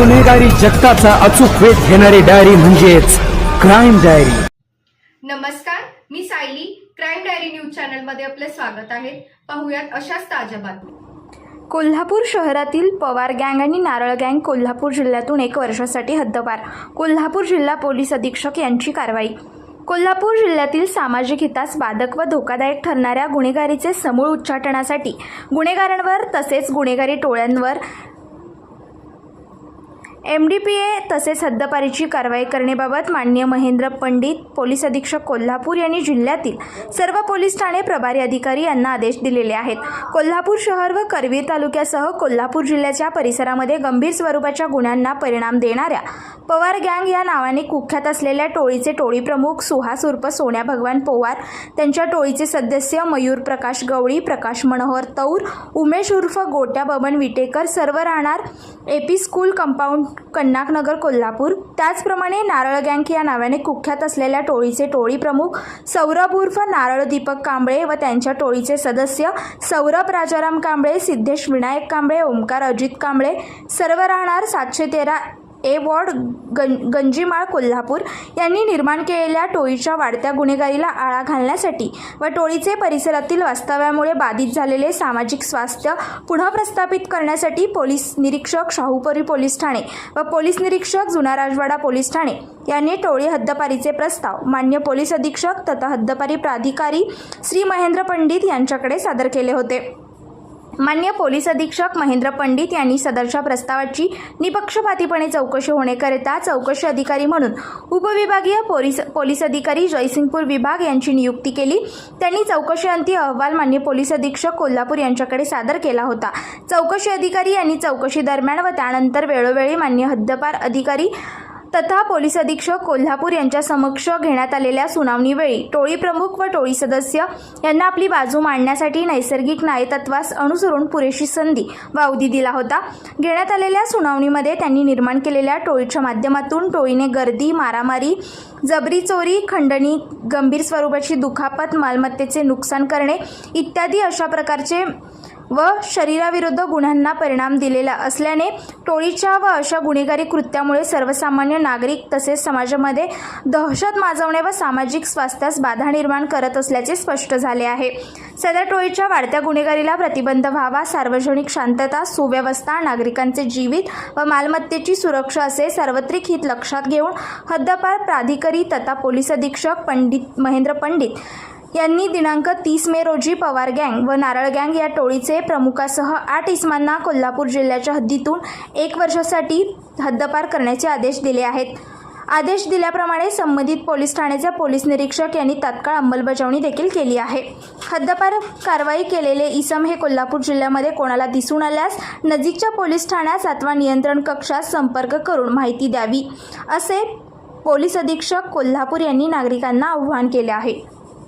गुन्हेगारी जगताचा अचूक वेध घेणारी डायरी म्हणजेच क्राईम डायरी. नमस्कार मी सायली. क्राईम डायरी न्यूज चॅनलमध्ये आपले स्वागत आहे. पाहुयात अशाच ताज्या बातम्या. कोल्हापूर शहरातील पवार गँग आणि नारळ गँग कोल्हापूर जिल्ह्यातून एक वर्षासाठी हद्दपार. कोल्हापूर जिल्हा पोलीस अधीक्षक यांची कारवाई. कोल्हापूर जिल्ह्यातील सामाजिक हितास बाधक व धोकादायक ठरणाऱ्या गुन्हेगारीचे समूळ उच्चाटनासाठी गुन्हेगारांवर तसेच गुन्हेगारी टोळ्यांवर एम डी पी ए तसेच हद्दपारीची कारवाई करण्याबाबत माननीय महेंद्र पंडित पोलीस अधीक्षक कोल्हापूर यांनी जिल्ह्यातील सर्व पोलीस ठाणे प्रभारी अधिकारी यांना आदेश दिलेले आहेत. कोल्हापूर शहर व करवीर तालुक्यासह कोल्हापूर जिल्ह्याच्या परिसरामध्ये गंभीर स्वरूपाच्या गुन्ह्यांना परिणाम देणाऱ्या पवार गँग या नावाने कुख्यात असलेल्या टोळीचे टोळी प्रमुख सुहास उर्फ सोन्या भगवान पवार त्यांच्या टोळीचे सदस्य मयूर प्रकाश गवळी प्रकाश मनोहर तौर उमेश उर्फ गोट्या बबन विटेकर सर्व राहणार AP school compound Kannaknagar Kolhapur. त्याचप्रमाणे नारळ गँग या नावाने कुख्यात असलेल्या टोळीचे टोळी प्रमुख सौरभ उर्फ नारळ दीपक कांबळे व त्यांच्या टोळीचे सदस्य सौरभ राजाराम कांबळे सिद्धेश विनायक कांबळे ओमकार अजित कांबळे. सर्व राहणार सातशे तेरा ए वॉर्ड गं गंजीमाळ कोल्हापूर यांनी निर्माण केलेल्या टोळीच्या वाढत्या गुन्हेगारीला आळा घालण्यासाठी व टोळीचे परिसरातील वास्तव्यामुळे बाधित झालेले सामाजिक स्वास्थ्य पुन्हा प्रस्थापित करण्यासाठी पोलीस निरीक्षक शाहूपुरी पोलीस ठाणे व पोलीस निरीक्षक जुना राजवाडा पोलीस ठाणे यांनी टोळी हद्दपारीचे प्रस्ताव मान्य पोलीस अधीक्षक तथा हद्दपारी प्राधिकारी श्री महेंद्र पंडित यांच्याकडे सादर केले होते. मान्य पोलीस अधीक्षक महेंद्र पंडित यांनी सदरच्या प्रस्तावाची निपक्षपातीपणे चौकशी होण्याकरिता चौकशी अधिकारी म्हणून उपविभागीय पोलीस पोलीस अधिकारी जयसिंगपूर विभाग यांची नियुक्ती केली. त्यांनी चौकशी अंती अहवाल मान्य पोलीस अधीक्षक कोल्हापूर यांच्याकडे सादर केला होता. चौकशी अधिकारी यांनी चौकशी दरम्यान व त्यानंतर वेळोवेळी मान्य हद्दपार अधिकारी तथा पोलीस अधीक्षक कोल्हापूर यांच्या समक्ष घेण्यात आलेल्या सुनावणीवेळी टोळी प्रमुख व टोळी सदस्य यांना आपली बाजू मांडण्यासाठी नैसर्गिक न्यायतत्वास अनुसरून पुरेशी संधी व अवधी दिला होता. घेण्यात आलेल्या सुनावणीमध्ये त्यांनी निर्माण केलेल्या टोळीच्या माध्यमातून टोळीने गर्दी मारामारी जबरी चोरी खंडणी गंभीर स्वरूपाची दुखापत मालमत्तेचे नुकसान करणे इत्यादी अशा प्रकारचे व शरीराविरुद्ध गुन्ह्यांना परिणाम दिलेला असल्याने टोळीच्या व अशा गुन्हेगारी कृत्यामुळे सर्वसामान्य नागरिक तसेच समाजामध्ये दहशत माजवणे व सामाजिक स्वास्थ्यास बाधा निर्माण करत असल्याचे स्पष्ट झाले आहे. सदर टोळीच्या वाढत्या गुन्हेगारीला प्रतिबंध व्हावा सार्वजनिक शांतता सुव्यवस्था नागरिकांचे जीवित व मालमत्तेची सुरक्षा असे सार्वत्रिक हित लक्षात घेऊन हद्दपार प्राधिकारी तथा पोलीस अधीक्षक पंडित महेंद्र पंडित यांनी दिनांक तीस मे रोजी पवार गँग व नारळ गँग या टोळीचे प्रमुखासह आठ इसमांना कोल्हापूर जिल्ह्याच्या हद्दीतून एक वर्षासाठी हद्दपार करण्याचे आदेश दिले आहेत. आदेश दिल्याप्रमाणे संबंधित पोलीस ठाण्याचे पोलीस निरीक्षक यांनी तात्काळ अंमलबजावणी देखील केली आहे. हद्दपार कारवाई केलेले इसम हे कोल्हापूर जिल्ह्यामध्ये कोणाला दिसून आल्यास नजीकच्या पोलीस ठाण्यास अथवा नियंत्रण कक्षात संपर्क करून माहिती द्यावी असे पोलीस अधीक्षक कोल्हापूर यांनी नागरिकांना आवाहन केले आहे.